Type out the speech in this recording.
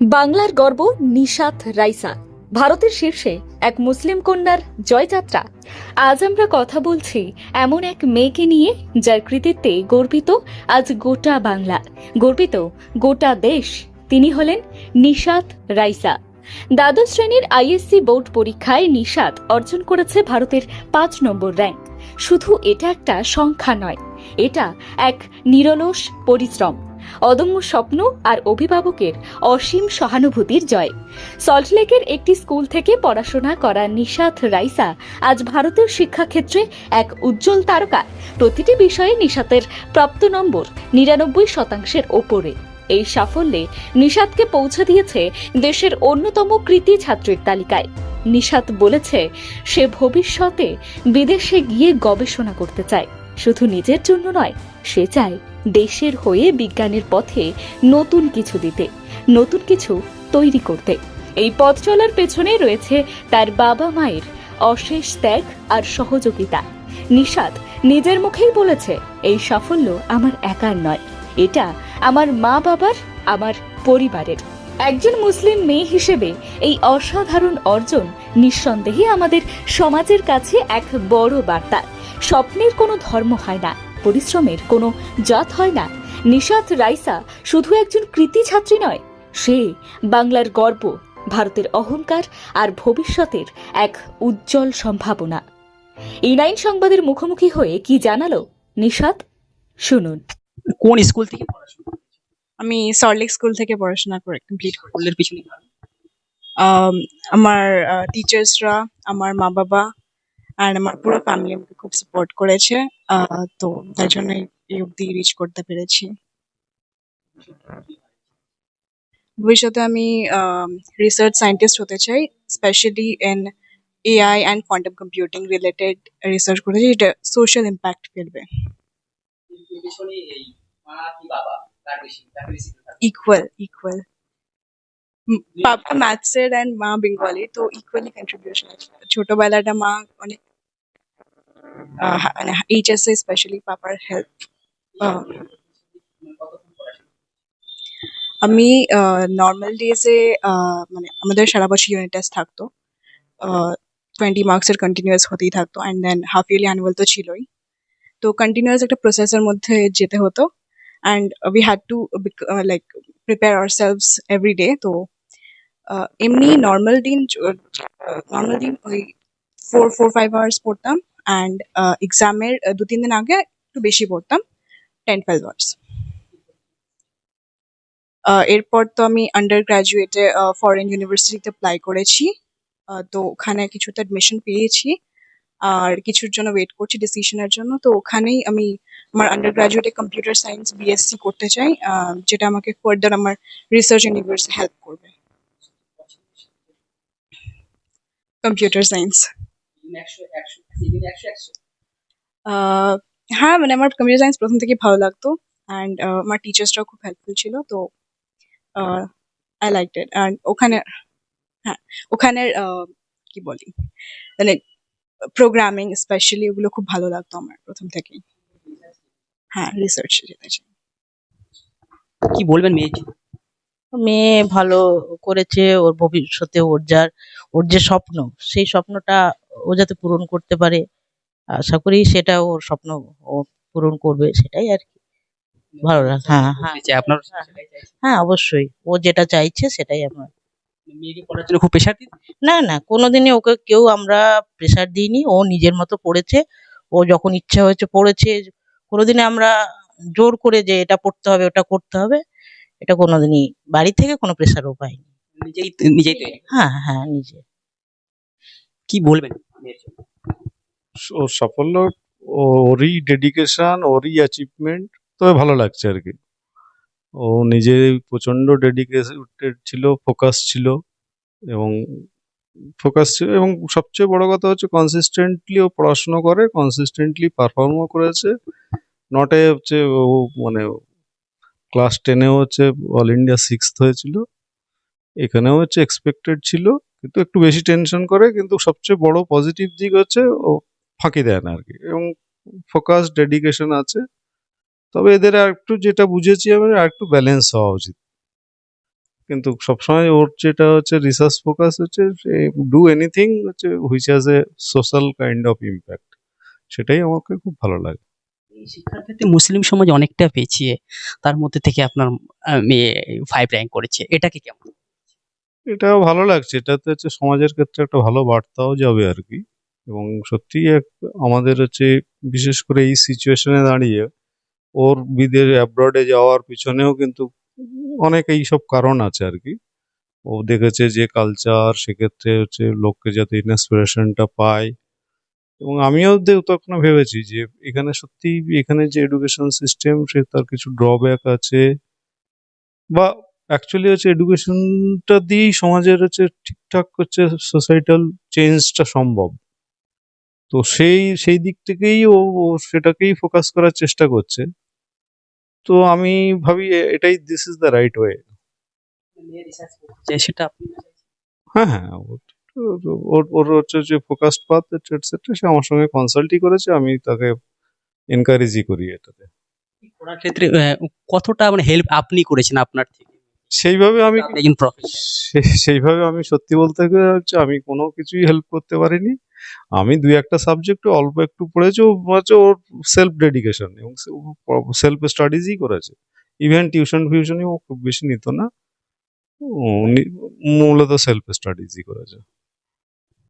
বাংলার গর্ব নিশাত রাইসা, ভারতের শীর্ষে এক মুসলিম কন্যার জয়যাত্রা। আজ আমরা কথা বলছি এমন এক মেয়েকে নিয়ে যার কৃতিত্বে গর্বিত আজ গোটা বাংলা। গর্বিত গোটা দেশ, তিনি হলেন নিশাত রাইসা। দ্বাদশ শ্রেণির আইএসসি বোর্ড পরীক্ষায় নিশাত অর্জন করেছে ভারতের পাঁচ নম্বর র্যাঙ্ক। শুধু এটা একটা সংখ্যা নয়, এটা এক নিরলস পরিশ্রম। অদম্য স্বপ্ন আর অভিভাবকের অসীম সহানুভূতির জয়। সল্টলেকের একটি স্কুল থেকে পড়াশোনা করা নিশাত রাইসা আজ ভারতের শিক্ষাক্ষেত্রে এক উজ্জ্বল তারকা। প্রতিটি বিষয়ে নিশাতের প্রাপ্ত নম্বর নিরানব্বই শতাংশের ওপরে। এই সাফল্যে নিশাতকে পৌঁছে দিয়েছে দেশের অন্যতম কৃতি ছাত্রীর তালিকায়। নিশাত বলেছে, সে ভবিষ্যতে বিদেশে গিয়ে গবেষণা করতে চায়। শুধু নিজের জন্য নয়, সে চায় দেশের হয়ে বিজ্ঞানের পথে নতুন কিছু দিতে, নতুন কিছু তৈরি করতে। এই পথ চলার পেছনে রয়েছে তার বাবা মায়ের অশেষ ত্যাগ আর সহযোগিতা। নিষাদ নিজের মুখেই বলেছে, এই সাফল্য আমার একার নয়। এটা আমার মা বাবার আমার পরিবারের। একজন মুসলিম মেয়ে হিসেবে এই অসাধারণ অর্জন নিঃসন্দেহে আমাদের সমাজের কাছে এক বড় বার্তা। স্বপ্নের কোনো ধর্ম হয় না, পরিশ্রমের কোনো জাত হয় না। নিশাত রাইসা শুধু একজন কৃতি ছাত্রী নয়, সে বাংলার গর্ব, ভারতের অহংকার আর ভবিষ্যতের এক উজ্জ্বল সম্ভাবনা। এই নাইন সংবাদের মুখোমুখি হয়ে কি জানালো নিশাত? শুনুন। কোন স্কুল থেকে পড়াশোনা আমি সল্টলেক স্কুল থেকে পড়াশোনা করে কমপ্লিট করি করলের পিছনে? আম, আমার টিচার্সরা আমার মা বাবা আর আমার পুরো ফ্যামিলি আমাকে খুব সাপোর্ট করেছে। তো তাই জন্য এই অবধি রিচ করতে পেরেছি। ভবিষ্যতে আমি রিসার্চ সায়েন্টিস্ট হতে চাই specially in AI and quantum computing related research করতে চাই যেটা সোশ্যাল ইম্প্যাক্ট ফেলবে। বাবা? ইকুয়াল ইকুয়াল পাপা ম্যাথসের অ্যান্ড মা বেঙ্গলি তো ইকুয়ালি কন্ট্রিবিউশন আছে। ছোটবেলাটা মা অনেক মানে এইচএসএ স্পেশালি পাপার হেল্প আমি নর্মাল ডেজে মানে আমাদের সারা বছর ইউনিট টেস্ট থাকতো। টোয়েন্টি মার্কসের কন্টিনিউয়াস হতেই থাকতো। And then half yearly annual তো ছিলই। তো কন্টিনিউয়াস একটা প্রসেসের মধ্যে যেতে হতো। And we had to like prepare ourselves every day তো এমনি নর্মাল দিন নর্মাল দিন ওই ফোর ফোর ফাইভ আওয়ার্স পড়তাম অ্যান্ড এক্সামের দু তিন দিন আগে একটু বেশি পড়তাম টেন টুয়েলভ আওয়ার্স এরপর তো আমি আন্ডার গ্রাজুয়েটে ফরেন ইউনিভার্সিটিতে অ্যাপ্লাই করেছি তো ওখানে কিছুতে অ্যাডমিশন পেয়েছি আর কিছুর জন্য ওয়েট করছি ডিসিশনের জন্য। তো ওখানেই আমি আমার আন্ডার গ্রাজুয়েটে কম্পিউটার সায়েন্স বিএসসি করতে চাই যেটা আমাকে ফার্দার আমার রিসার্চ ইউনিভার্স হেল্প করবে। কম্পিউটার সায়েন্স হ্যাঁ মানে আমার কম্পিউটার সায়েন্স প্রথম থেকে ভালো লাগতো অ্যান্ড আমার টিচার্সরাও খুব হেল্পফুল ছিল, তো আই লাইক ইট অ্যান্ড ওখানে হ্যাঁ ওখানের কি বলি? মানে প্রোগ্রামিং স্পেশালি ওগুলো খুব ভালো লাগতো আমার প্রথম থেকেই। হ্যাঁ রিসার্চ যেতে চাই কি বলবেন মেয়ে? মেয়ে ভালো করেছে ওর ভবিষ্যতে ওর যার ওর যে স্বপ্ন সেই স্বপ্নটা ও যাতে পূরণ করতে পারে আশা করি সেটা ওর স্বপ্ন ও পূরণ করবে সেটাই আর কি। ভালো লাগে হ্যাঁ হ্যাঁ। আপনার হ্যাঁ অবশ্যই। ও যেটা চাইছে সেটাই আমরা মেয়েকে পড়ার জন্য খুব প্রেশার দিন না না কোনোদিনই ওকে কেউ আমরা প্রেশার দিইনি। ও নিজের মতো পড়েছে। ও যখন ইচ্ছা হয়েছে পড়েছে। কোনোদিনই আমরা জোর করে যে এটা পড়তে হবে ওটা করতে হবে এটা কোনোদিনই বাড়ি থেকে কোনো প্রেশারও পাইনি। নিজেই নিজেই তৈরি? হ্যাঁ হ্যাঁ নিজে। কি বলবেন সাফল্য ও- ওরই ডেডিকেশন ওরই অ্যাচিভমেন্ট তবে ভালো লাগছে আর কি। ও নিজে প্রচণ্ড ডেডিকেটেড ছিল ফোকাস ছিল এবং ফোকাস ছিল এবং সবচেয়ে বড় কথা হচ্ছে কনসিস্টেন্টলি ও পড়াশুনো করে কনসিস্টেন্টলি পারফর্মও করেছে। নটে হচ্ছে ও মানে ক্লাস টেনেও হচ্ছে অল ইন্ডিয়া সিক্সথ হয়েছিল। এখানেও হচ্ছে এক্সপেক্টেড ছিল, কিন্তু একটু বেশি টেনশন করে, কিন্তু সবচেয়ে বড় পজিটিভ দিক হচ্ছে ও ফাঁকি দেয় না আর কি এবং ফোকাস ডেডিকেশন আছে। তবে এদের আর একটু যেটা বুঝেছি আমি আর একটু ব্যালেন্স হওয়া উচিত। কিন্তু সবসময় ওর যেটা হচ্ছে রিসার্চ ফোকাস হচ্ছে ডু এনিথিং হচ্ছে which has a social kind of impact সেটাই আমাকে খুব ভালো লাগে। শিক্ষার ক্ষেত্রে মুসলিম সমাজ অনেকটা পেছিয়ে তার মধ্যে থেকে আপনার মেয়ে ফাইভ র্যাঙ্ক করেছে। এটাকে কেমন? এটাও ভালো লাগছে। এটাতে হচ্ছে সমাজের ক্ষেত্রে একটা ভালো বার্তাও যাবে আর কি। এবং সত্যি এক আমাদের হচ্ছে বিশেষ করে এই সিচুয়েশনে দাঁড়িয়ে ওর বিদেশ অ্যাব্রডে যাওয়ার পিছনেও কিন্তু অনেক এইসব কারণ আছে আর কি। ও দেখেছে যে কালচার সেক্ষেত্রে হচ্ছে লোককে যাতে ইন্সপিরেশনটা পায়। এবং আমিও তখন ভেবেছি যে এখানে সত্যি এখানে যে এডুকেশন সিস্টেম সে তার কিছু ড্রব্যাক আছে। বা অ্যাকচুয়ালি হচ্ছে এডুকেশনটা দিয়েই সমাজের হচ্ছে ঠিকঠাক হচ্ছে সোসাইটাল চেঞ্জটা সম্ভব। তো সেই সেই দিক থেকেই ও সেটাকেই ফোকাস করার চেষ্টা করছে। তো আমি ভাবি এটাই this is the right way সেটা আপনি হ্যাঁ হ্যাঁ ওর ওর- ওর ওর হচ্ছে যে ফোকাসড পাথ এটসেট্রা সে আমার সঙ্গে কনসাল্টই করেছে আমি তাকে এনকারেজই করি এটাতে। পড়ার ক্ষেত্রে কতটা মানে হেল্প আপনি করেছেন আপনার থেকে? সেইভাবে আমি সেইভাবে আমি সত্যি বলতে গেলে হচ্ছে আমি কোনো কিছুই হেল্প করতে পারিনি। আমি দুই একটা সাবজেক্টে অল্প একটু পড়েছি, ও হচ্ছে ওর সেলফ ডেডিকেশন এবং সেলফ স্টাডিজই করেছে। ইভেন টিউশন ফিউশনই ও খুব বেশি নিত না। মূলত সেলফ স্টাডিজই করেছে।